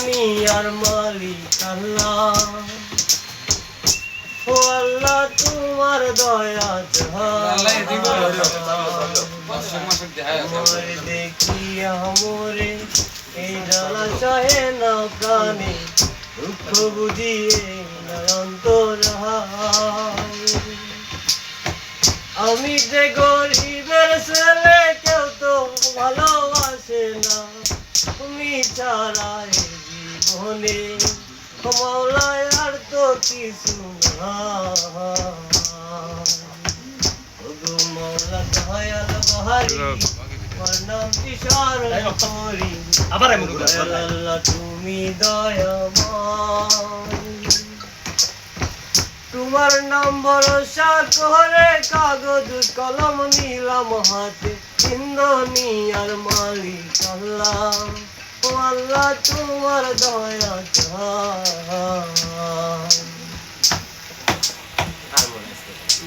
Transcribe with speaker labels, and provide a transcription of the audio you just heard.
Speaker 1: দুনিয়ার মালিক আল্লাহ। ও আল্লাহ তোমার দয়া
Speaker 2: আল্লাহ এদিকে বলো।
Speaker 1: চাই
Speaker 2: মাসুক মাসুক দেখায়
Speaker 1: মোরে দেখিয়া মোরে এই জ্বালা চাহে না প্রাণে দুঃখ বুঝিয়ে নয়ন্তর আমি যে গরিবের ছেলে কেউ তো ভালোবাসে না। তুমি জীবনে আর তো কিছু দয়াল বহারি করি
Speaker 3: আবার
Speaker 1: আল্লাহ তুমি দয়াময় তোমার নাম ভরসা করে কাগজ কলম নিলাম হাতে। ইন্দোনিয়ার মালিক আল্লাহ। আল্লাহ তোমার দয়া